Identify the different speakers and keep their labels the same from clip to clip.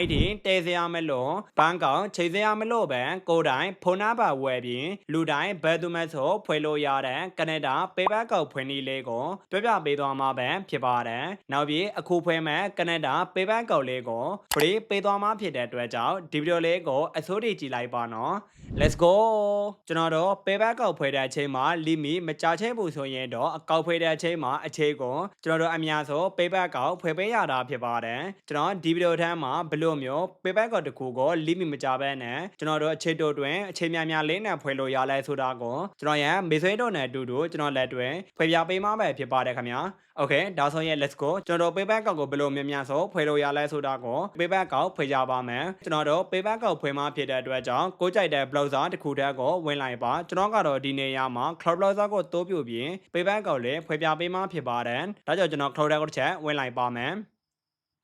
Speaker 1: ID တည်စရာမလို့ဘန်ကောင်ချိန်စရာမလို့ပဲကိုယ်တိုင်ဖုန်းနံပါတ်ဝယ်ပြီးလူတိုင်းဘယ်သူမှဆိုဖွေလို့ရတဲ့ကနေဒါပေပတ်ကောက်ဖွင့်နည်းလေးကိုပြပြပေးသွားမှာပဲဖြစ်ပါတယ်။နောက်ပြီးအခုဖွင့်မဲ့ကနေဒါပေပတ်ကောက်လေးကို free ပေးသွားမှာဖြစ်တဲ့အတွက်ကြောင့်ဒီဗီဒီယိုလေးကိုအစိုးရကြည့်လိုက်ပါနော်။ Let's go ကျွန်တော်တို့ပေပတ်ကောက်ဖွင့်တဲ့အချိန်မှာလီမီမကြချင်းဘူးဆိုရင်တော့အကောက်ဖွင့်တဲ့အချိန်မှာအခြေကိုကျွန်တော်တို့အများဆုံးပေပတ်ကောက်ဖွင့်ပေးရတာဖြစ်ပါတယ်။ကျွန်တော်ဒီဗီဒီယိုထဲမှာဘယ်လိုမျိုးပေပတ်ကောက်တစ်ခုကိုလီမီမကြဘဲနဲ့ကျွန်တော်တို့အခြေတို့တွင်အချိန်များများလေးနဲ့ဖွင့်လို့ရလဲဆိုတာကိုကျွန်တော်ရန်မေဆွေးတို့နဲ့အတူတူကျွန်တော်လက်တွင်ဖွင့်ပြပေးမှာပဲဖြစ်ပါတယ်ခင်ဗျာ။ Okay ဒါဆိုရင် let's go ကျွန်တော်တို့ paper ကောက်ကိုဘယ်လိုများများဆိုဖွယ်လို့ရလဲဆိုတာကို paper ကောက်ဖွယ်ကြပါမယ်ကျွန်တော်တို့ paper ကောက်ဖွယ်မှဖြစ်တဲ့အတွက်ကြောင့်ကိုကြိုက်တဲ့ browser တစ်ခုတည်းကိုဝင်လိုက်ပါကျွန်တော်ကတော့ဒီနေရာမှာ cloud browser ကိုတိုးပြပြီး paper ကောက်လေးဖွယ်ပြပေးမှဖြစ်ပါတယ်ဒါကြောင့်ကျွန်တော် cloud ကိုတစ်ချက်ဝင်လိုက်ပါမယ်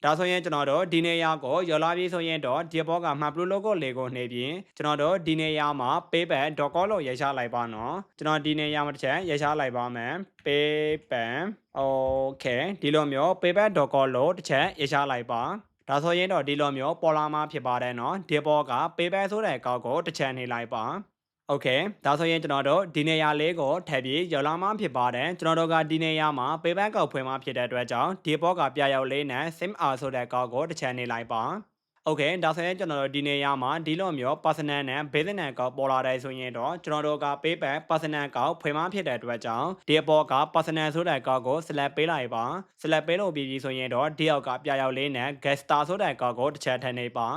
Speaker 1: ဒါဆိုရင်ကျွန်တော်တို့ဒီနေရာကိုရော်လာပြီးဆိုရင်တော့ဒီဘောကမှ blue logo လေးကိုနှိပ်ပြီးကျွန်တော်တို့ဒီနေရာမှာ paypal.com လို့ရေးချလိုက်ပါနော်ကျွန်တော်ဒီနေရာမှာတစ်ချက်ရေးချလိုက်ပါမယ် paypal okay ဒီလိုမျိုး paypal.com လို့တစ်ချက်ရေးချလိုက်ပါဒါဆိုရင်တော့ဒီလိုမျိုးပေါ်လာမှဖြစ်ပါတယ်နော်ဒီဘောက paypal ဆိုတဲ့အကောက်ကိုတစ်ချက်နှိပ်လိုက်ပါ โอเคဒါဆိုရင်ကျွန်တော်တို့ဒီနေရာလေးကိုထည့်ပြီးရော်လာမှဖြစ်ပါတယ်ကျွန်တော်တို့ကဒီနေရာမှာ payback ကောက်ဖွင့်မှဖြစ်တဲ့အတွက်ကြောင့်ဒီဘောကပြရောက်လေးနဲ့ sim r ဆိုတဲ့ကောက်ကိုတစ်ချက်နေလိုက်ပါโอเคဒါဆိုရင်ကျွန်တော်တို့ဒီနေရာမှာဒီလိုမျိုး personal နဲ့ business ကောက်ပေါ်လာတယ်ဆိုရင်တော့ကျွန်တော်တို့က payback personal ကောက်ဖွင့်မှဖြစ်တဲ့အတွက်ကြောင့်ဒီအပေါ်က personal ဆိုတဲ့ကောက်ကို select ပေးလိုက်ပါ select ပေးလို့ပြီးပြီဆိုရင်တော့ဒီအောက်ကပြရောက်လေးနဲ့ guest star ဆိုတဲ့ကောက်ကိုတစ်ချက်ထည့်နေပါ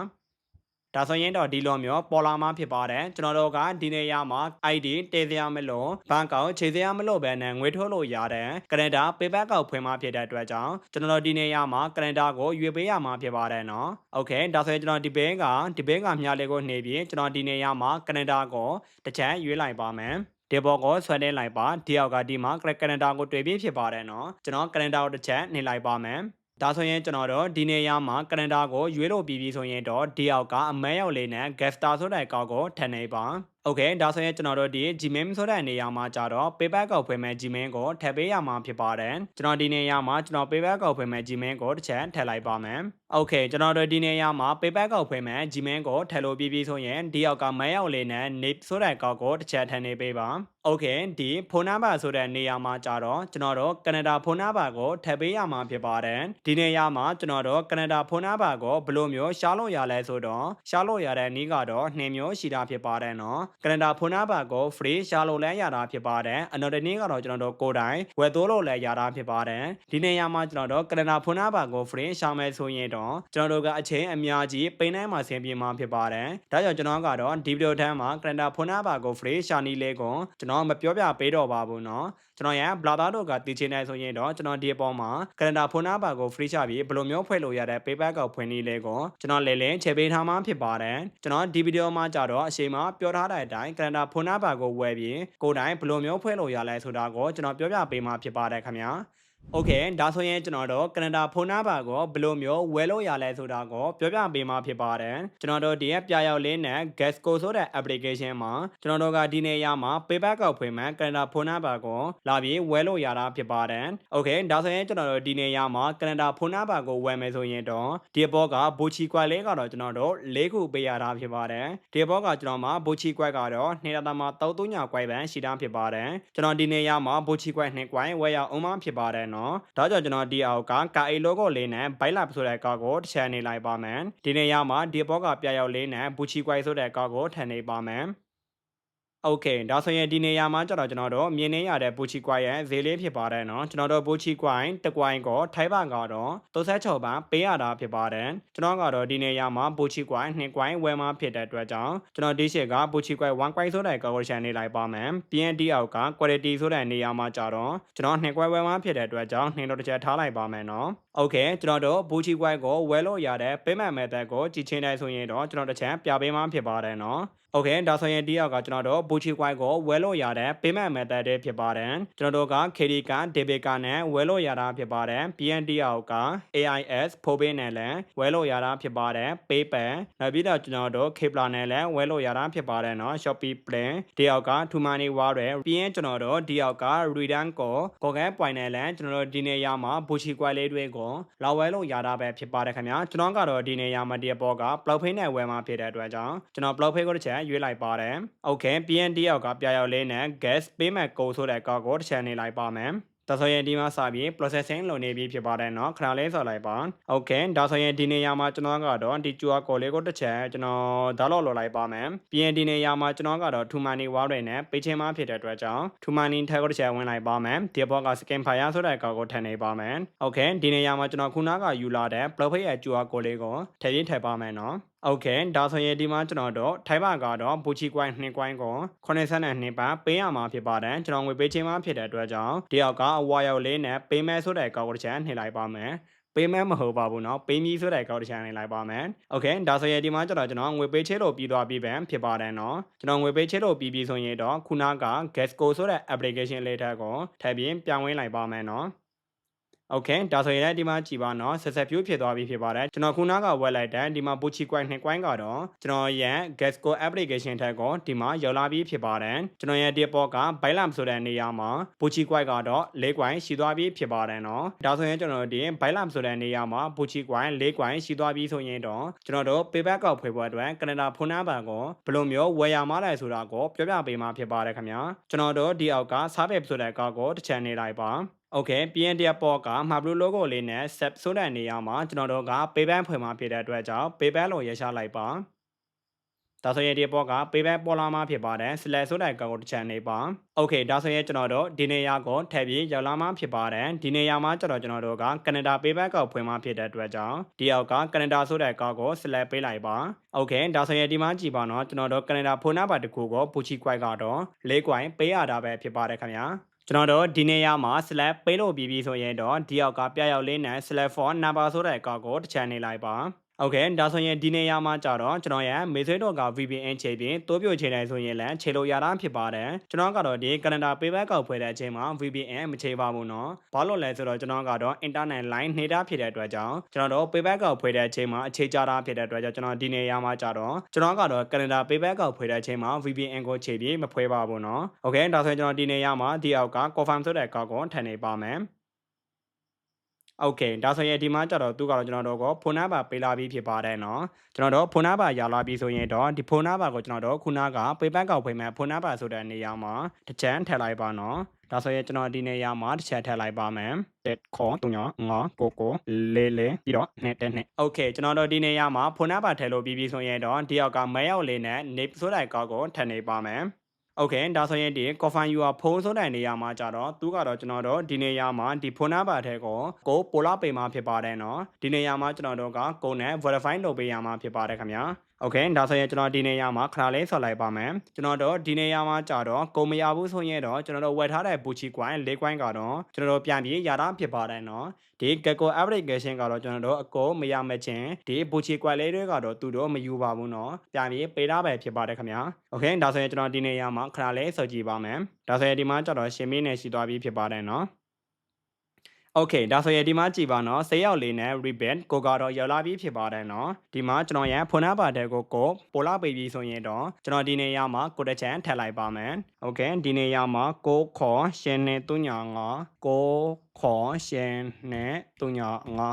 Speaker 1: ဒါဆိုရင်တော့ဒီလိုမျိုးပေါ်လာမှဖြစ်ပါတယ်ကျွန်တော်တို့ကဒီနေရာမှာ ID တည်စရာမလို့ဘဏ်ကောက်ခြေစရာမလို့ပဲနဲ့ငွေထုတ်လို့ရတယ်ကနေဒါ payback ကောက်ဖွင့်မှဖြစ်တဲ့အတွက်ကြောင့်ကျွန်တော်တို့ဒီနေရာမှာကနေဒါကိုရွေပေးရမှာဖြစ်ပါတယ်နော်โอเคဒါဆိုရင်ကျွန်တော်ဒီဘဲကဒီဘဲကမြားလေးကိုနှိပ်ပြီးကျွန်တော်ဒီနေရာမှာကနေဒါကိုတစ်ချက်ရွေးလိုက်ပါမယ်ဒီဘောကိုဆွဲနေလိုက်ပါဒီအောက်ကဒီမှာကနေဒါကိုတွေ့ပြီးဖြစ်ပါတယ်နော်ကျွန်တော်ကနေဒါကိုတစ်ချက်နှိပ်လိုက်ပါမယ် ဒါဆိုရင်ကျွန်တော်တို့ဒီနေရာမှာကနေဒါကိုရွေးလို့ပြီးပြီဆိုရင်တော့ဒီအောက်ကအမဲရောက်လေးနဲ့ Gesta ဆိုတဲ့အကောက်ကိုထည့်နေပါ โอเคဒါဆိုရင်ကျွန်တော်တို့ဒီ Gmail ဆိုတဲ့နေရာမှာကြတော့ paper ကောက်ဖွင့်မဲ့ Gmail ကိုထည့်ပေးရမှာဖြစ်ပါတယ်ကျွန်တော်ဒီနေရာမှာကျွန်တော် paper ကောက်ဖွင့်မဲ့ Gmail ကိုတစ်ချက်ထည့်လိုက်ပါမယ်โอเคကျွန်တော်တို့ဒီနေရာမှာ paper ကောက်ဖွင့်မဲ့ Gmail ကိုထည့်လို့ပြီးပြီဆိုရင်ဒီအောက်ကမဲရောက်လေးနဲ့ nip ဆိုတဲ့ကောက်ကိုတစ်ချက်ထည့်နေပေးပါโอเคဒီဖုန်းနံပါတ်ဆိုတဲ့နေရာမှာကြတော့ကျွန်တော်တို့ကနေဒါဖုန်းနံပါတ်ကိုထည့်ပေးရမှာဖြစ်ပါတယ်ဒီနေရာမှာကျွန်တော်တို့ကနေဒါဖုန်းနံပါတ်ကိုဘယ်လိုမျိုးရှားလို့ရလဲဆိုတော့ရှားလို့ရတဲ့နည်းကတော့နှင်းမျိုးရှိတာဖြစ်ပါတယ်နော် ကနေဒါဖုန်းနံပါတ်ကို free ရှာလို့လည်းရတာဖြစ်ပါတယ်အနော်တနည်းကတော့ကျွန်တော်တို့ကိုယ်တိုင်ဝယ်သိုးလို့လည်းရတာဖြစ်ပါတယ်ဒီနေရာမှာကျွန်တော်တို့ကနေဒါဖုန်းနံပါတ်ကို free ရှာမယ်ဆိုရင်တော့ကျွန်တော်တို့ကအချိန်အများကြီးပိန်းတိုင်းမှာဆင်ပြေမှာဖြစ်ပါတယ်ဒါကြောင့်ကျွန်တော်ကတော့ဒီဗီဒီယိုထဲမှာကနေဒါဖုန်းနံပါတ်ကို free ရှာနည်းလေးကိုကျွန်တော်မပြောပြပေးတော့ပါဘူးเนาะကျွန်တော်ရန်ဘလာသားတို့ကတည်ချင်နေဆိုရင်တော့ကျွန်တော်ဒီအပေါ်မှာကနေဒါဖုန်းနံပါတ်ကို free ချပြီးဘယ်လိုမျိုးဖွဲ့လို့ရတဲ့ paper ကောက်ဖွင့်နည်းလေးကိုကျွန်တော်လဲလဲချေပေးထားမှဖြစ်ပါတယ်ကျွန်တော်ဒီဗီဒီယိုမှာကြတော့အချိန်မှာပြောထားတဲ့ အတိုင်းကနေဒါဖုန်းနံပါတ်ကိုဝယ်ပြီးကိုယ်တိုင်ဘယ်လိုမျိုးဖွဲ့လို့ရလဲဆိုတာကိုကျွန်တော်ပြောပြပေးမှာဖြစ်ပါတယ်ခင်ဗျာ โอเคဒါဆိုရင်ကျွန်တော်တို့ကနေဒါဖုန်းနံပါတ်ကိုဘယ်လိုမျိုးဝယ်လို့ရလဲဆိုတာကိုပြောပြပေးမှာဖြစ်ပါတယ်ကျွန်တော်တို့ဒီရဲ့ပြရောက်လေးနဲ့ Gasco ဆိုတဲ့ application မှာကျွန်တော်တို့ကဒီနေရာမှာ paper ကောက်ဖွင့်မှကနေဒါဖုန်းနံပါတ်ကိုလာပြီးဝယ်လို့ရတာဖြစ်ပါတယ်โอเคဒါဆိုရင်ကျွန်တော်တို့ဒီနေရာမှာကနေဒါဖုန်းနံပါတ်ကိုဝယ်မယ်ဆိုရင်တော့ဒီဘောကဘူချီကွက်လေးကတော့ကျွန်တော်တို့၄ခုပေးရတာဖြစ်ပါတယ်ဒီဘောကကျွန်တော်မှာဘူချီကွက်ကတော့နေရာသားမှာတောက်သုံးညာကွက်ပန်ရှိတာဖြစ်ပါတယ်ကျွန်တော်ဒီနေရာမှာဘူချီကွက်နှစ်ကွက်ဝယ်ရအောင်မှဖြစ်ပါတယ် နော်ဒါကြောင့်ကျွန်တော်ဒီအောက်ကကာအေလောကိုလေးနဲ့ဘိုက်လာဆိုတဲ့ကောက်ကိုတစ်ချက်နေလိုက်ပါမယ်ဒီနေရာမှာဒီဘောကပြရောက်လေးနဲ့ဘူချီကွိုင်ဆိုတဲ့ကောက်ကိုထည့်နေပါမယ် โอเคဒါဆိုရင်ဒီနေရာမှာကျတော့ကျွန်တော်တို့မြင်နေရတဲ့ပူချီကွိုင်ရဲ့ဈေးလေးဖြစ်ပါတယ်เนาะကျွန်တော်တို့ပူချီကွိုင်တကွိုင်ကိုထိုင်းဘန်ကတော့36ဘန်ပေးရတာဖြစ်ပါတယ်ကျွန်တော်ကတော့ဒီနေရာမှာပူချီကွိုင်2ကွိုင်ဝယ်မှာဖြစ်တဲ့အတွက်ကြောင့်ကျွန်တော်ဒီရှေ့ကပူချီကွိုင်1ကွိုင်ဆိုတဲ့ကောက်ကိုရှန်နေလိုက်ပါမယ် PND အောက်က quality ဆိုတဲ့နေရာမှာကျတော့ကျွန်တော်2ကွိုင်ဝယ်မှာဖြစ်တဲ့အတွက်ကြောင့်နှင်းတော့တစ်ချက်ထားလိုက်ပါမယ်เนาะ โอเคကျွန်တော်တို့ဘူချီကွိုင်ကိုဝယ်လို့ရတဲ့ payment method ကိုကြည့်ချင်းတိုင်းဆိုရင်တော့ကျွန်တော်တစ်ချက်ပြပေးမှဖြစ်ပါတယ်เนาะโอเคဒါဆိုရင်ဒီအောက်ကကျွန်တော်တို့ဘူချီကွိုင်ကိုဝယ်လို့ရတဲ့ payment method တွေဖြစ်ပါတယ်ကျွန်တော်တို့က KD က debit ကနဲ့ဝယ်လို့ရတာဖြစ်ပါတယ် BND အောက်က AIS ဖိုးပေးနဲ့လည်းဝယ်လို့ရတာဖြစ်ပါတယ် PayPal နောက်ပြီးတော့ကျွန်တော်တို့ Kpla နဲ့လည်းဝယ်လို့ရတာဖြစ်ပါတယ်เนาะ Shopee Plan ဒီအောက်က Tumani Wallet ပြီးရင်ကျွန်တော်တို့ဒီအောက်က Return ကို Google Point နဲ့လည်းကျွန်တော်တို့ဒီနေရာမှာဘူချီကွိုင်လေးတွေကို ကိုလာဝဲလို့ရတာပဲဖြစ်ပါတယ်ခင်ဗျာကျွန်တော်ကတော့ဒီနေရာမှာဒီဘောကပလောက်ဖိနဲ့ဝယ်မှာဖြစ်တဲ့အတွက်ကြောင့်ကျွန်တော်ပလောက်ဖိကိုတစ်ချက်ရွေးလိုက်ပါတယ်โอเค PND ရောက်ကပြရောက်လေးနဲ့ gas ပေးမဲ့ကိုဆိုတဲ့ကောက်ကိုတစ်ချက်နေလိုက်ပါမယ် ဒါဆိုရင်ဒီမှာစပြီး processing လုပ်နေပြီဖြစ်ပါတယ်เนาะခဏလေးဆိုလိုက်ပါ okay ဒါဆိုရင်ဒီနေရာမှာကျွန်တော်ကတော့ဒီ QR code လေးကိုတစ်ချက်ကျွန်တော်ဒါတော့လုပ်လိုက်ပါမယ်ပြီးရင်ဒီနေရာမှာကျွန်တော်ကတော့ Tumani Wall တွေနဲ့ပေးချင်းမဖြစ်တဲ့အတွက်ကြောင့် Tumani ထက်ကိုတစ်ချက်ဝင်လိုက်ပါမယ်ဒီဘောက scan file ဆိုတဲ့ကောက်ကိုထည့်နေပါမယ် okay ဒီနေရာမှာကျွန်တော်ခုနကယူလာတဲ့ block page ရဲ့ QR code လေးကိုထည့်ရင်းထည့်ပါမယ်เนาะ โอเคဒါဆိုရင်ဒီမှာကျွန်တော်တို့ထိုင်ပါကတော့ဘူချီကွိုင်း2ကွိုင်းကို82ပါပေးရမှာဖြစ်ပါတယ်ကျွန်တော်ငွေပေးချင်းမှဖြစ်တဲ့အတွက်ကြောင့်ဒီအောက်ကအဝါရောက်လေးနဲ့ပေးမဲဆိုတဲ့ကောက်တစ်ချက်နှိပ်လိုက်ပါမယ်ပေးမဲမဟုတ်ပါဘူးเนาะပေးမီဆိုတဲ့ကောက်တစ်ချက်နှိပ်လိုက်ပါမယ်โอเคဒါဆိုရင်ဒီမှာကျွန်တော်ကျွန်တော်ငွေပေးချေလို့ပြီးသွားပြီပဲဖြစ်ပါတယ်เนาะကျွန်တော်ငွေပေးချေလို့ပြီးပြီဆိုရင်တော့ခုနက Gasco ဆိုတဲ့ application လေးထက်ကိုထပ်ပြီးပြောင်းဝင်လိုက်ပါမယ်เนาะ โอเคဒါဆိုရင်လည်းဒီမှာကြည်ပါနော်ဆက်ဆက်ဖြူဖြစ်သွားပြီဖြစ်ပါတယ်ကျွန်တော်ခုနကဝက်လိုက်တဲ့ဒီမှာ Buchi Coin 2 coin ကတော့ကျွန်တော်ရဲ့ Gasco application ထက်ကိုဒီမှာရောက်လာပြီဖြစ်ပါတယ်ကျွန်တော်ရဲ့ဒီပေါ်က Bylam ဆိုတဲ့နေရာမှာ Buchi Coin ကတော့၄ coin ရှိသွားပြီဖြစ်ပါတယ်နော်ဒါဆိုရင်ကျွန်တော်ဒီ Bylam ဆိုတဲ့နေရာမှာ Buchi Coin ၄ coin ရှိသွားပြီဆိုရင်တော့ကျွန်တော်တို့ payback ကောက်ဖွေဖို့အတွက် Canada ဖုန်းနံပါတ်ကိုဘယ်လိုမျိုးဝယ်ရမှာလဲဆိုတာကိုပြောပြပေးမှာဖြစ်ပါတယ်ခင်ဗျာကျွန်တော်တို့ဒီအောက်က service ဆိုတဲ့ကောက်ကိုတစ်ချန်နေလိုက်ပါ โอเค PND ပေါ်ကမှာ blue logo လေးနဲ့ set ဆိုတဲ့နေရာမှာကျွန်တော်တို့က payback ဖွင့်မှာဖြစ်တဲ့အတွက်ကြောင့် payback လို့ရရှိလိုက်ပါဒါဆိုရင်ဒီပေါ်က payback ပေါ်လာမှာဖြစ်ပါတယ် slash ဆိုတဲ့ကောင်ကိုတစ်ချန်နေပါโอเคဒါဆိုရင်ကျွန်တော်တို့ဒီနေရာကိုထည့်ပြီးရောက်လာမှာဖြစ်ပါတယ်ဒီနေရာမှာကျွန်တော်ကျွန်တော်တို့က Canada payback ကောက်ဖွင့်မှာဖြစ်တဲ့အတွက်ကြောင့်ဒီအောက်က Canada ဆိုတဲ့ကောင်ကို slash ပေးလိုက်ပါโอเคဒါဆိုရင်ဒီမှာကြည့်ပါတော့ကျွန်တော်တို့ Canada ဖုန်းနံပါတ်တစ်ခုကို Puchi Quite ကတော့၄ coin ပေးရတာပဲဖြစ်ပါတယ်ခင်ဗျာ ကျွန်တော်တို့ဒီနေရာမှာ slab ပေးလို့ပြီးပြီဆိုရင်တော့ဒီအောက်ကပြရောက်လေးနဲ့ slab for number ဆိုတဲ့အကောက်ကိုတစ်ချန်နေလိုက်ပါ ဟုတ်ကဲ့ဒါဆိုရင်ဒီနေရာမှာကြတော့ကျွန်တော်ရဲ့မေဆွေတော်က VPN ချိန်ပြင်တိုးပြိုချိန်တိုင်းဆိုရင်လည်းချိန်လို့ရတာဖြစ်ပါတယ်ကျွန်တော်ကတော့ဒီကနဒါ payback ကောက်ဖွဲ့တဲ့အချိန်မှာ VPN မချိန်ပါဘူးနော်ဘာလို့လဲဆိုတော့ကျွန်တော်ကတော့ internet line နေတာဖြစ်တဲ့အတွက်ကြောင့်ကျွန်တော်တို့ payback ကောက်ဖွဲ့တဲ့အချိန်မှာအခြေချတာဖြစ်တဲ့အတွက်ကြောင့်ကျွန်တော်ဒီနေရာမှာကြတော့ကျွန်တော်ကတော့ကနဒါ payback ကောက်ဖွဲ့တဲ့အချိန်မှာ VPN ကိုချိန်ပြင်မဖွဲပါဘူးနော်ဟုတ်ကဲ့ဒါဆိုရင်ကျွန်တော်ဒီနေရာမှာဒီအောက်က confirm ဆိုတဲ့ကောက်ကိုထည့်နေပါမယ် โอเคဒါဆိုရင်ဒီမှာကြတော့သူကတော့ကျွန်တော်တို့ကဖုန်းနံပါတ်ပေးလာပြီးဖြစ်ပါတယ်เนาะကျွန်တော်တို့ဖုန်းနံပါတ်ရလာပြီးဆိုရင်တော့ဒီဖုန်းနံပါတ်ကိုကျွန်တော်တို့ခုနကပေးပန်းကောက်ဖွင့်မဲ့ဖုန်းနံပါတ်ဆိုတဲ့နေရာမှာတစ်ချမ်းထည့်လိုက်ပါเนาะဒါဆိုရင်ကျွန်တော်ဒီနေရာမှာတစ်ချက်ထည့်လိုက်ပါမယ်တက်ခေါ်တုံညာငါကိုကိုလေလေပြီးတော့နဲ့တက်နဲ့โอเคကျွန်တော်တို့ဒီနေရာမှာဖုန်းနံပါတ်ထည့်လို့ပြီးပြီဆိုရင်တော့ဒီယောက်ကမဲရောက်လေးနဲ့ name ဆိုတဲ့ကောက်ကိုထည့်နေပါမယ် โอเคဒါဆိုရင်ဒီ coffin you are phone ဆိုတဲ့နေရာမှာကြတော့သူကတော့ကျွန်တော်တို့ဒီနေရာမှာဒီဖုန်းနံပါတ်ထဲကိုကိုပိုလာပေမှာဖြစ်ပါတယ်เนาะဒီနေရာမှာကျွန်တော်တို့ကကိုနဲ့ verify လုပ်ပေးရမှာဖြစ်ပါတယ်ခင်ဗျာ โอเคဒါဆိုရင်ကျွန်တော်ဒီနေရာမှာခဏလေးဆော်လိုက်ပါမယ်ကျွန်တော်တို့ဒီနေရာမှာကြာတော့ကိုမရဘူးဆိုရင်တော့ကျွန်တော်တို့ဝယ်ထားတဲ့ဘူချီကွိုင်း၄ကွိုင်းကတော့ကျွန်တော်တို့ပြန်ပြီးရတာဖြစ်ပါတယ်เนาะဒီ Gecko application ကတော့ကျွန်တော်တို့အကိုမရမချင်းဒီဘူချီကွိုင်းလေးတွေကတော့သူတို့မယူပါဘူးเนาะပြန်ပြီးပေးတာပဲဖြစ်ပါတယ်ခင်ဗျာโอเคဒါဆိုရင်ကျွန်တော်ဒီနေရာမှာခဏလေးဆော်ကြည့်ပါမယ်ဒါဆိုရင်ဒီမှာကျတော့ရှင်မင်းနဲ့ရှိသွားပြီဖြစ်ပါတယ်เนาะ โอเคဒါဆိုရင်ဒီမှာကြည်ပါနော်ဆေးရောက်လေးနဲ့ ribbon ကိုကတော့ရောက်လာပြီးဖြစ်ပါတယ်နော်ဒီမှာကျွန်တော်ရန်ဖုန်းနံပါတ်တဲ့ကိုကိုပိုလာပေးပြီးဆိုရင်တော့ကျွန်တော်ဒီနေရာမှာကိုတစ်ချန်ထည့်လိုက်ပါမယ်โอเคဒီနေရာမှာကိုခေါ်ရှင်နဲ့တုညာငါကိုခေါ်ရှင်နဲ့တုညာငါ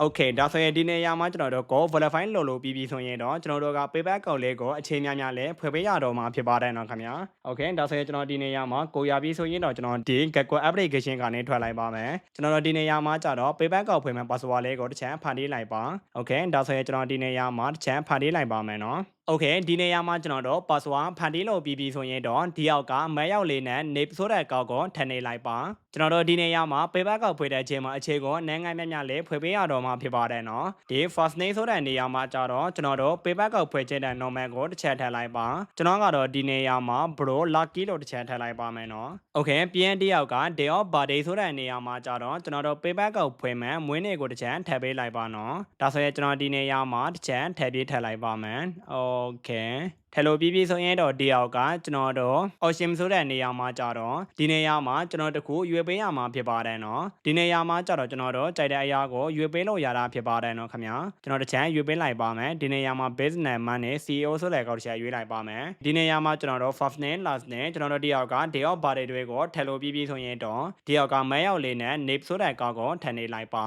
Speaker 1: โอเคဒါဆိုရင်ဒီနေရာမှာကျွန်တော်တို့ကို verify လုပ်လို့ပြီးပြီဆိုရင်တော့ကျွန်တော်တို့က payback ကောက်လေးကိုအချိန်များများလေးဖွယ်ပေးရတော့မှာဖြစ်ပါတယ်နော်ခင်ဗျာโอเคဒါဆိုရင်ကျွန်တော်ဒီနေရာမှာကိုရပြီဆိုရင်တော့ကျွန်တော်ဒီ Gecko application ကနေထွက်လိုက်ပါမယ်ကျွန်တော်တို့ဒီနေရာမှာကြတော့ payback ကောက်ဖွယ်မဲ့ password လေးကိုတစ်ချမ်းဖန်တီးလိုက်ပါโอเคဒါဆိုရင်ကျွန်တော်ဒီနေရာမှာတစ်ချမ်းဖန်တီးလိုက်ပါမယ်နော် โอเคဒီနေရာမှာကျွန်တော်တို့ password ဖန်တီးလို့ပြီးပြီဆိုရင်တော့ဒီအောက်ကမဲရောက်လေးနဲ့ name ဆိုတဲ့ကောက်ကိုထည့်နေလိုက်ပါကျွန်တော်တို့ဒီနေရာမှာ payback ကောက်ဖွေတဲ့အချိန်မှာအခြေကိုနိုင်ငံများများလေးဖွေပေးရတော့မှာဖြစ်ပါတယ်နော်ဒီ first name ဆိုတဲ့နေရာမှာကြတော့ကျွန်တော်တို့ payback ကောက်ဖွေခြင်းတဲ့ normal ကိုတစ်ချက်ထည့်လိုက်ပါကျွန်တော်ကတော့ဒီနေရာမှာ bro lucky လို့တစ်ချက်ထည့်လိုက်ပါမယ်နော်โอเคပြန်တယောက်က day of birthday ဆိုတဲ့နေရာမှာကြတော့ကျွန်တော်တို့ payback ကောက်ဖွေမယ်မွေးနေ့ကိုတစ်ချက်ထည့်ပေးလိုက်ပါနော်ဒါဆိုရင်ကျွန်တော်ဒီနေရာမှာတစ်ချက်ထည့်ပေးထည့်လိုက်ပါမယ်အော် okay ထဲလို့ပြီးပြီဆိုရင်တော့ဒီယောက်ကကျွန်တော်တို့ ocean ဆိုတဲ့နေရာမှာကြတော့ဒီနေရာမှာကျွန်တော်တခုရွေးပေးရမှာဖြစ်ပါတယ်နော်ဒီနေရာမှာကြတော့ကျွန်တော်တို့ကြိုက်တဲ့အရာကိုရွေးပေးလို့ရတာဖြစ်ပါတယ်နော်ခင်ဗျာကျွန်တော်တစ်ချမ်းရွေးပေးလိုက်ပါမယ်ဒီနေရာမှာ business man နဲ့ CEO ဆိုတဲ့ကောက်တစ်ချက်ရွေးလိုက်ပါမယ်ဒီနေရာမှာကျွန်တော်တို့ first name last name ကျွန်တော်တို့ဒီယောက်က day of birthday တွေကိုထဲလို့ပြီးပြီဆိုရင်တော့ဒီယောက်ကမဲရောက်လေးနဲ့ name ဆိုတဲ့ကောက်ကိုထည့်နေလိုက်ပါ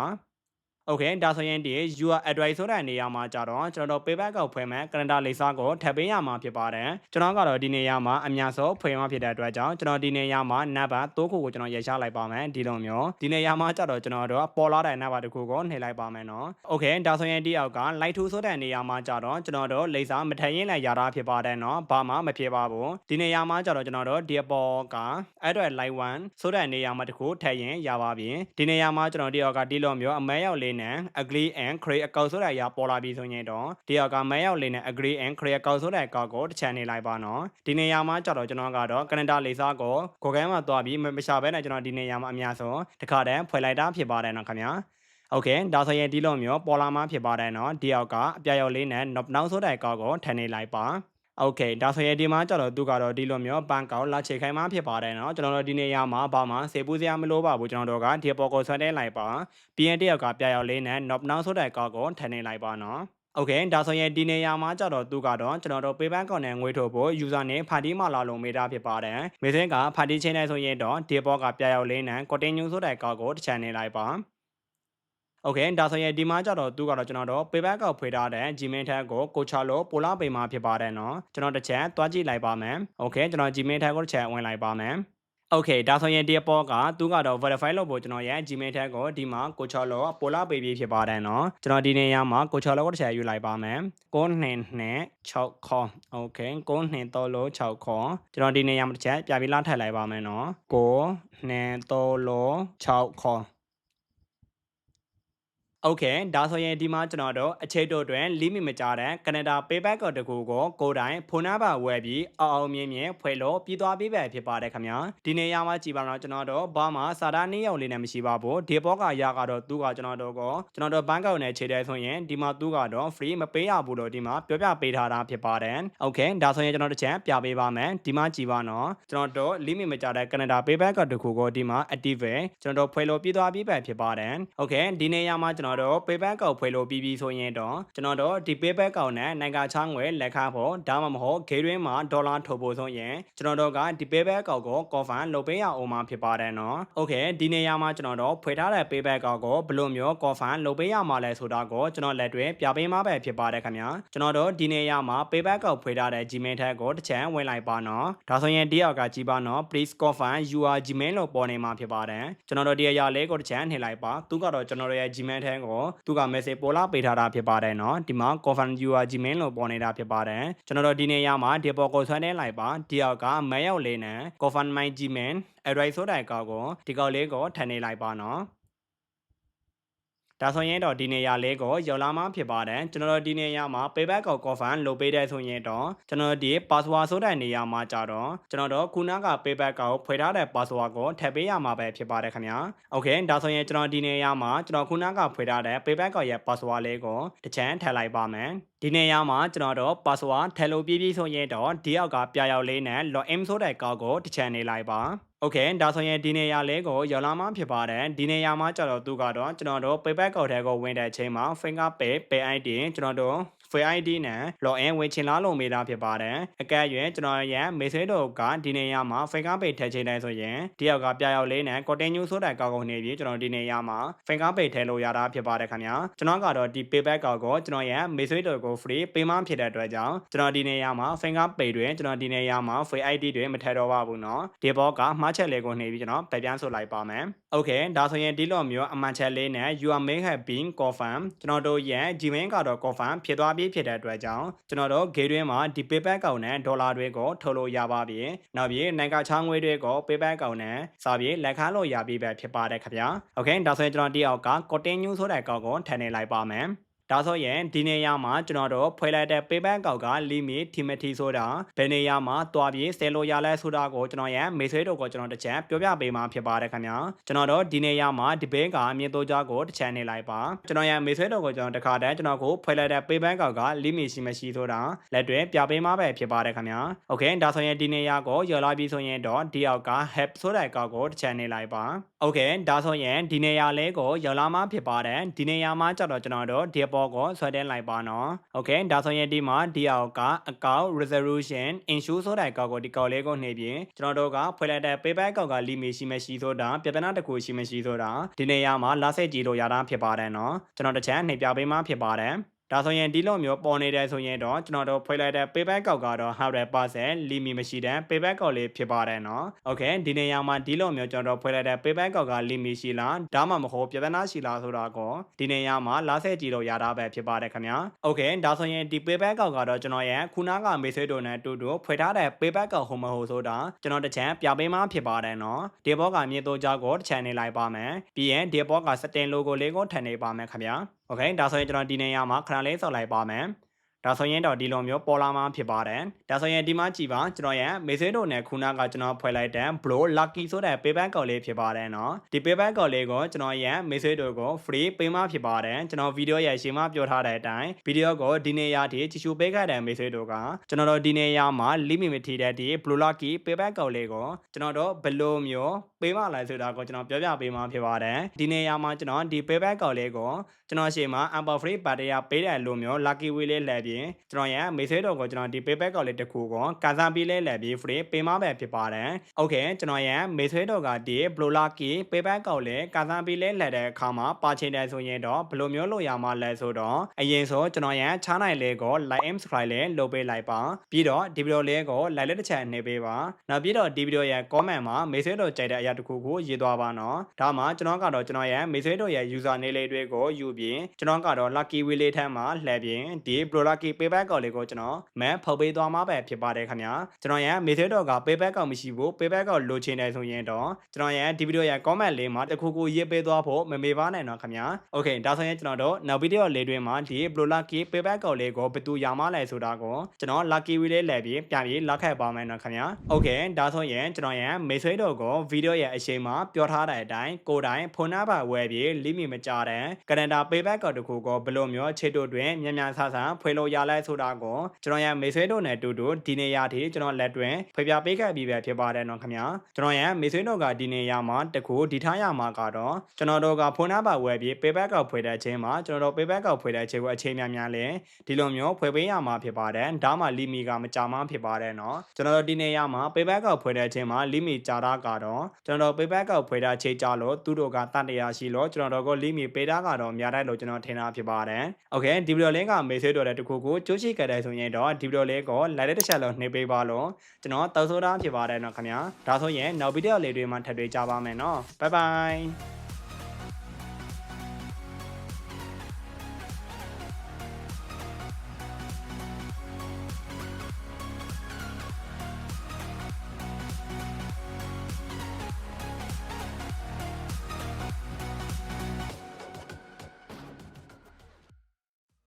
Speaker 1: Okay ဒါဆိုရင်ဒီ user address ဆိုတဲ့နေရာမှာကြတော့ကျွန်တော်တို့ payback ကိုဖွင့်မယ် calendar လိပ်စာကိုထပ်ပေးရမှာဖြစ်ပါတယ်ကျွန်တော်ကတော့ဒီနေရာမှာအများဆုံးဖွင့်မှာဖြစ်တဲ့အတွက်ကြောင့်ကျွန်တော်ဒီနေရာမှာ number 3ခုကိုကျွန်တော်ရရှာလိုက်ပါမယ်ဒီလိုမျိုးဒီနေရာမှာကြတော့ကျွန်တော်တို့ပေါ်လာတဲ့ number တစ်ခုကိုနှိပ်လိုက်ပါမယ်နော် Okay ဒါဆိုရင်ဒီအောက်က light to ဆိုတဲ့နေရာမှာကြတော့ကျွန်တော်တို့လိပ်စာမထည့်ရင်းလည်းရတာဖြစ်ပါတယ်နော်ဘာမှမဖြစ်ပါဘူးဒီနေရာမှာကြတော့ကျွန်တော်တို့ဒီအပေါ်က address light 1ဆိုတဲ့နေရာမှာတစ်ခုထည့်ရင်ရပါပြီဒီနေရာမှာကျွန်တော်ဒီအောက်ကဒီလိုမျိုးအမဲရောက်လေးနဲ့ agree and create account ဆိုတဲ့အရာပေါ်လာပြီဆိုရင်တော့ဒီအောက်ကမဲရောက်လေးနဲ့ agree and create account ဆိုတဲ့အကောက်ကိုတစ်ချန်နေလိုက်ပါနော်ဒီနေရာမှာကြတော့ကျွန်တော်ကတော့ Canada လေးစားကိုကိုကဲမှာသွားပြီးမရှာဘဲနဲ့ကျွန်တော်ဒီနေရာမှာအများဆုံးတခါတည်းဖွယ်လိုက်တာဖြစ်ပါတယ်နော်ခင်ဗျာโอเคဒါဆိုရင်ဒီလိုမျိုးပေါ်လာမှဖြစ်ပါတယ်နော်ဒီအောက်ကအပြရောက်လေးနဲ့နောက်ဆိုတဲ့အကောက်ကိုထည့်နေလိုက်ပါ โอเคဒါဆိုရင်ဒီမှာကျတော့သူကတော့ဒီလိုမျိုးဘန်ကောက်လာချေခိုင်းမှဖြစ်ပါတယ်เนาะကျွန်တော်တို့ဒီနေရာမှာဘာမှစေပူးစရာမလိုပါဘူးကျွန်တော်တို့ကဒီပေါ်ကိုဆွဲတဲ့လိုက်ပါပြီးရင်တယောက်ကပြရောက်လေးနဲ့ knob now ဆိုတဲ့ကောက်ကိုထည့်နေလိုက်ပါเนาะโอเคဒါဆိုရင်ဒီနေရာမှာကြတော့သူကတော့ကျွန်တော်တို့ payback ကောက်နဲ့ငွေထုတ်ဖို့ user နဲ့ party မှာလာလို့မေးတာဖြစ်ပါတယ်။မေးစင်းက party ချင်းနေဆိုရင်တော့ဒီဘောကပြရောက်လေးနဲ့ continue ဆိုတဲ့ကောက်ကိုတစ်ချန်နေလိုက်ပါ။ Okay ဒါဆိုရင်ဒီမှာကြတော့သူကတော့ကျွန်တော်တို့ payback ကောက်ဖွေထားတဲ့ Gmail ထက်ကိုကိုချလို့ပိုလာပေမှာဖြစ်ပါတယ်နော်ကျွန်တော်တစ်ချက်တွားကြည့်လိုက်ပါမယ် Okay ကျွန်တော် Gmail ထက်ကိုတစ်ချက်ဝင်လိုက်ပါမယ်โอเคဒါဆိုရင်ဒီအပေါ်ကသူကတော့ verify လုပ်ဖို့ကျွန်တော်ရဲ့ Gmail ထက်ကိုဒီမှာကိုချော်လောပိုလာပေးပြီးဖြစ်ပါတယ်เนาะကျွန်တော်ဒီနေရာမှာကိုချော်လောကိုတစ်ချက်ယူလိုက်ပါမယ်ကိုနှစ်နှစ်6ခေါ်โอเคကိုနှစ်3လို့6ခေါ်ကျွန်တော်ဒီနေရာမှာတစ်ချက်ပြပြီးလာထည့်လိုက်ပါမယ်เนาะကိုနှစ်3လို့6ခေါ် โอเคဒါဆိုရင်ဒီမှာကျွန်တော်တို့အခြေတို့တွင် limit မကြတဲ့ Canada payback ကောတကူကိုကိုယ်တိုင်ဖုန်းနံပါတ်ဝယ်ပြီးအောင်အောင်မြင်မြင်ဖွေလို့ပြီးသွားပြီးပဲဖြစ်ပါတယ်ခင်ဗျာဒီနေရာမှာကြည်ပါတော့ကျွန်တော်တို့ဘာမှစာသားနည်းရောက်လေးနဲ့မရှိပါဘူးဒီဘောကရကတော့သူကကျွန်တော်တို့ကိုကျွန်တော်တို့ဘန်ကောက်နဲ့ခြေတယ်ဆိုရင်ဒီမှာသူကတော့ free မပေးရဘူးလို့ဒီမှာပြောပြပေးထားတာဖြစ်ပါတယ်โอเคဒါဆိုရင်ကျွန်တော်တို့ချက်ပြပေးပါမယ်ဒီမှာကြည်ပါတော့ကျွန်တော်တို့ limit မကြတဲ့ Canada payback ကောတကူကိုဒီမှာ active ကျွန်တော်တို့ဖွေလို့ပြီးသွားပြီးပဲဖြစ်ပါတယ်โอเคဒီနေရာမှာကျွန်တော် ာ်တို့ payback ကောက်ဖွေလို့ပြီးပြီးဆိုရင်တော့ကျွန်တော်တို့ဒီ payback ကောက်နဲ့နိုင်ငံခြားငွေလက်ခဖို့ဒါမှမဟုတ်ဂေးရင်းမှာဒေါ်လာထုတ်ဖို့ဆိုရင်ကျွန်တော်တို့ကဒီ payback ကောက်ကို confirm လုပ်ပေးရအောင်မှာဖြစ်ပါတယ်နော်။ Okay ဒီနေရာမှာကျွန်တော်တို့ဖွေထားတဲ့ payback ကောက်ကိုဘယ်လိုမျိုး confirm လုပ်ပေးရမှာလဲဆိုတာကိုကျွန်တော်လက်တွဲပြပေးမှာပဲဖြစ်ပါတယ်ခင်ဗျာ။ကျွန်တော်တို့ဒီနေရာမှာ payback ကောက်ဖွေထားတဲ့ Gmail ထက်ကိုတစ်ချမ်းဝင်လိုက်ပါနော်။ဒါဆိုရင်ဒီအောက်ကကြည့်ပါနော် please confirm your Gmail လို့ပေါ်နေမှာဖြစ်ပါတယ်။ကျွန်တော်တို့ဒီအရာလေးကိုတစ်ချမ်းနှိပ်လိုက်ပါ။သူကတော့ကျွန်တော်တို့ရဲ့ Gmail ထက်ကိုသူက message ပေါ်လာပေးထားတာဖြစ်ပါတယ်နော်။ဒီမှာ confirm your Gmail လို့ပေါ်နေတာဖြစ်ပါတယ်။ကျွန်တော်တို့ဒီနေရာမှာဒီပေါ်ကိုဆွဲနေလိုက်ပါ။ဒီအောက်က mail လေးနဲ့ confirm my Gmail address ဆိုတဲ့အကောက်ကိုဒီကောက်လေးကိုထည့်နေလိုက်ပါနော်။ ဒါဆိုရင်တော့ဒီနေရာလေးကိုရောက်လာမှဖြစ်ပါတယ်ကျွန်တော်တို့ဒီနေရာမှာ payback ကို confirm လုပ်ပေးတဲ့ဆိုရင်တော့ကျွန်တော်ဒီ password ဆိုတဲ့နေရာမှာကြတော့ကျွန်တော်တို့ခုနက payback ကိုဖွေထားတဲ့ password ကိုထည့်ပေးရမှာပဲဖြစ်ပါတယ်ခင်ဗျာ okay ဒါဆိုရင်ကျွန်တော်ဒီနေရာမှာကျွန်တော်ခုနကဖွေထားတဲ့ payback ကိုရဲ့ password လေးကိုတစ်ချမ်းထည့်လိုက်ပါမယ်ဒီနေရာမှာကျွန်တော်တို့ password ထည့်လို့ပြီးပြီဆိုရင်တော့ဒီအောက်ကပြရောက်လေးနဲ့ login ဆိုတဲ့ကောက်ကိုတစ်ချမ်းနေလိုက်ပါ โอเคဒါဆိုရင်ဒီနေရာလေးကိုရောက်လာမှဖြစ်ပါတယ်ဒီနေရာမှာကျတော့သူကတော့ကျွန်တော်တို့ payback ကောက်ထဲကိုဝင်တဲ့အချိန်မှာ fingerprint pay ID ကျွန်တော်တို့ Free ID နဲ့ login ဝင်ချင်လားလို့မေးတာဖြစ်ပါတယ်အကဲရွယ်ကျွန်တော်ရဲ့ message တို့ကဒီနေရာမှာ fingerprint ထည့်ချင်တယ်ဆိုရင်ဒီယောက်ကပြရောက်လေးနဲ့ continue ဆိုတဲ့ကောက်ကုန်နေပြီးကျွန်တော်ဒီနေရာမှာ fingerprint ထည့်လို့ရတာဖြစ်ပါတယ်ခင်ဗျာကျွန်တော်ကတော့ဒီ payback ကောက်ကိုကျွန်တော်ရဲ့ message တို့ကို free ပေးမှဖြစ်တဲ့အတွက်ကြောင့်ကျွန်တော်ဒီနေရာမှာ fingerprint တွေကျွန်တော်ဒီနေရာမှာ Free ID တွေမထည့်တော့ပါဘူးเนาะဒီဘောကမှား ချက်လေးကိုနှိပ်ပြီးကျွန်တော်ပြပြန်ဆိုလိုက်ပါမယ် Okay ဒါဆိုရင်ဒီလိုမျိုးအမှန်ချက်လေးနဲ့ you are make have been confirm ကျွန်တော်တို့ရဲ့ Gmail ကတော့ confirm ဖြစ်သွားပြီဖြစ်တဲ့အတွက်ကြောင့်ကျွန်တော်တို့ gate တွင်းမှာဒီ payback ကောက်နဲ့ဒေါ်လာတွေကိုထုတ်လို့ရပါပြီ။နောက်ပြီးနိုင်ငံခြားငွေတွေကို payback ကောက်နဲ့စာပြေလက်ခံလို့ရပြီပဲဖြစ်ပါတယ်ခင်ဗျာ။ Okay ဒါဆိုရင်ကျွန်တော်ဒီအောက်က continue ဆိုတဲ့ကောက်ကိုထည့်နေလိုက်ပါမယ်။ ဒါဆိုရင်ဒီနေရာမှာကျွန်တော်တို့ဖွေလိုက်တဲ့ payback ကောက်က limit timothy ဆိုတာဘယ်နေရာမှာတွားပြေးဆယ်လို့ရလဲဆိုတာကိုကျွန်တော်ရဲ့မေဆွေးတို့ကိုကျွန်တော်တစ်ချက်ပြောပြပေးမှာဖြစ်ပါတယ်ခင်ဗျာကျွန်တော်တို့ဒီနေရာမှာဒီဘဲကအမြင့်တိုးကြားကိုတစ်ချက်နေလိုက်ပါကျွန်တော်ရဲ့မေဆွေးတို့ကိုကျွန်တော်တခါတည်းကျွန်တော်ကိုဖွေလိုက်တဲ့ payback ကောက်က limit ရှိမရှိဆိုတာလက်တွဲပြပေးမှာပဲဖြစ်ပါတယ်ခင်ဗျာโอเคဒါဆိုရင်ဒီနေရာကိုရော်လာပြီးဆိုရင်တော့ဒီအောက်က help ဆိုတဲ့ကောက်ကိုတစ်ချက်နေလိုက်ပါ โอเคဒါဆိုရင်ဒီနေရာလေးကိုရော်လာမှဖြစ်ပါတယ်ဒီနေရာမှာကျတော့ကျွန်တော်တို့ဒီပေါ်ကိုဆွဲတင်လိုက်ပါနော်โอเคဒါဆိုရင်ဒီမှာဒီအောက်ကအကောက် resolution issue ဆိုတဲ့ကောက်ကိုဒီကောက်လေးကိုနှိပ်ပြီးကျွန်တော်တို့ကဖွင့်လိုက်တဲ့ payback ကောက်က limit ရှိမရှိဆိုတာပြဿနာတစ်ခုရှိမရှိဆိုတာဒီနေရာမှာလာဆက်ကြည့်လို့ရတာဖြစ်ပါတယ်နော်ကျွန်တော်တစ်ချက်နှိပ်ပြပေးမှဖြစ်ပါတယ် ဒါဆိုရင်ဒီလိုမျိုးပေါ်နေတယ်ဆိုရင်တော့ကျွန်တော်တို့ဖွေးလိုက်တဲ့ payback ကောက်ကတော့100% limit မရှိတဲ့ payback ကောက်လေးဖြစ်ပါတယ်နော်။ Okay ဒီနေရာမှာဒီလိုမျိုးကျွန်တော်တို့ဖွေးလိုက်တဲ့ payback ကောက်က limit ရှိလားဒါမှမဟုတ်ပြဿနာရှိလားဆိုတာကိုဒီနေရာမှာလာဆက်ကြည့်လို့ရတာပဲဖြစ်ပါတယ်ခင်ဗျာ။ Okay ဒါဆိုရင်ဒီ payback ကောက်ကတော့ကျွန်တော်ရဲ့ခုနကမေဆွေးတို့နဲ့တူတူဖွေထားတဲ့ payback ကောက်ဟုတ်မဟုတ်ဆိုတာကျွန်တော်တစ်ချမ်းပြပေးမှဖြစ်ပါတယ်နော်။ဒီဘောကမြေတိုးကြောက်ကိုတစ်ချမ်းနေလိုက်ပါမယ်။ပြီးရင်ဒီဘောက setting logo လေးကိုထည့်နေပါမယ်ခင်ဗျာ။ Okay ဒါဆိုရင်ကျွန်တော်ဒီနေရာမှာခဏလေးဆော်လိုက်ပါမယ် ဒါဆိုရင်တော့ဒီလိုမျိုးပေါ်လာမှာဖြစ်ပါတယ်ဒါဆိုရင်ဒီမှာကြည်ပါကျွန်တော်ရဲ့မေဆေးတို့နဲ့ခုနကကျွန်တော်ဖွဲ့လိုက်တဲ့ Blow Lucky ဆိုတဲ့ paper ကော်လေးဖြစ်ပါတယ်နော်ဒီ paper ကော်လေးကိုကျွန်တော်ရဲ့မေဆေးတို့ကို free ပေးမှဖြစ်ပါတယ်ကျွန်တော်ဗီဒီယိုရဲ့ရှင်းမပြောထားတဲ့အတိုင်းဗီဒီယိုကိုဒီနေရာထိချီချူပေးခဲ့တဲ့မေဆေးတို့ကကျွန်တော်တို့ဒီနေရာမှာ limit မထီတဲ့ဒီ Blow Lucky paper ကော်လေးကိုကျွန်တော်တို့ဘလိုမျိုးပေးမှလဲဆိုတာကိုကျွန်တော်ပြောပြပေးမှဖြစ်ပါတယ်ဒီနေရာမှာကျွန်တော်ဒီ paper ကော်လေးကိုကျွန်တော်ရှေ့မှာ amber free battery ပေးတယ်လို့မျိုး lucky way လေးလှည့်ပြီးကျွန်တော်ရဲ့မေဆေးတော်ကိုကျွန်တော်ဒီ payback ကော်လေးတစ်ခုကိုကန်စားပြီးလဲလဲပြီး free ပေးမှပဲဖြစ်ပါတယ်။ Okay ကျွန်တော်ရဲ့မေဆွေးတော်ကဒီ Blue Lucky payback ကောက်လေးကန်စားပြီးလဲလဲတဲ့အခါမှာပါချင်တယ်ဆိုရင်တော့ဘယ်လိုမျိုးလို့ရမှာလဲဆိုတော့အရင်ဆိုကျွန်တော်ရဲ့ချားနိုင်လေးကို like and subscribe လေးလုပ်ပေးလိုက်ပါပြီးတော့ဒီဗီဒီယိုလေးကို like လေးတစ်ချက်နှိပ်ပေးပါနောက်ပြီးတော့ဒီဗီဒီယိုရဲ့ comment မှာမေဆွေးတော်ကြိုက်တဲ့အရာတစ်ခုကိုရေးသွားပါနော်ဒါမှကျွန်တော်ကတော့ကျွန်တော်ရဲ့မေဆွေးတော်ရဲ့ user name လေးတွေကိုယူပြီးကျွန်တော်ကတော့ lucky wheel လေးထဲမှာလှည့်ပြီးဒီ Blue Lucky payback ကောက်လေးကိုကျွန်တော်မန်ဖောက်ပေးသွားမှာပဲဖြစ်ပါတယ်ခင်ဗျာကျွန်တော်ရဲ့မေသေးတော့က payback ကောက်မရှိဘူး payback ကောက်လိုချင်တယ်ဆိုရင်တော့ကျွန်တော်ရဲ့ဒီဗီဒီယိုရဲ့ comment လေးမှာတခုခုရေးပေးသွားဖို့မမေပါနဲ့တော့ခင်ဗျာ okay ဒါဆိုရင်ကျွန်တော်တို့နောက်ဗီဒီယိုလေးတွင်မှာဒီ Blue Lucky payback ကောက်လေးကိုဘယ်သူရမှာလဲဆိုတာကိုကျွန်တော် lucky wheel လေးလဲပြီးပြန်ပြီးလက်ခတ်ပါမယ်နော်ခင်ဗျာ okay ဒါဆိုရင်ကျွန်တော်ရဲ့မေဆွေးတော်ကိုဗီဒီယိုရဲ့အချိန်မှာပြောထားတဲ့အတိုင်းကိုယ်တိုင်ဖုန်းနံပါတ်ဝယ်ပြီး limit မကြတဲ့ကနေဒါ payback ကောက်တစ်ခုကိုဘယ်လိုမျိုးခြေတို့တွင်မြန်မြန်ဆဆဖွေလို့ရလဲဆိုတာကိုကျွန်တော်ရဲ့မေဆွေးတို့နဲ့တူတူဒီနေရာထိကျွန်တော်လက်တွင်ဖေပြပေးခဲ့ပြီးပဲဖြစ်ပါတယ်နော်ခင်ဗျာကျွန်တော်ရဲ့မေဆွေးတို့ကဒီနေရာမှာတခုဒီထားရမှာကတော့ကျွန်တော်တို့ကဖုန်းနံပါတ်ဝယ်ပြီး payback ကောက်ဖွေတဲ့အချိန်မှာကျွန်တော်တို့ payback ကောက်ဖွေတဲ့အချိန်ကိုအချိန်များများလဲဒီလိုမျိုးဖွေပေးရမှာဖြစ်ပါတယ်ဒါမှလီမီကမကြာမှဖြစ်ပါတယ်နော်ကျွန်တော်တို့ဒီနေရာမှာ payback ကောက်ဖွေတဲ့အချိန်မှာလီမီကြာတာကတော့ကျွန်တော်တို့ payback ကောက်ဖွေတဲ့အချိန်ကြာလို့သူတို့ကတန်တရားရှိလို့ကျွန်တော်တို့ကလီမီပေးတာကတော့များတယ်လို့ကျွန်တော်ထင်တာဖြစ်ပါတယ်โอเคဒီဗီဒီယိုလင်းကမေဆွေးတော်တဲ့တခု ကိုကြိုးရှိခဲ့တယ်ဆိုရင်တော့ဒီဗီဒီယိုလေးကို like တစ်ချက်လောက်နှိပ်ပေးပါလို့ကျွန်တော်တောက်ဆိုတာဖြစ်ပါတယ်နော်ခင်ဗျာဒါဆိုရင်နောက်ဗီဒီယိုလေးတွေမှာထပ်တွေ့ကြပါမယ်နော်ဘိုင်ဘိုင်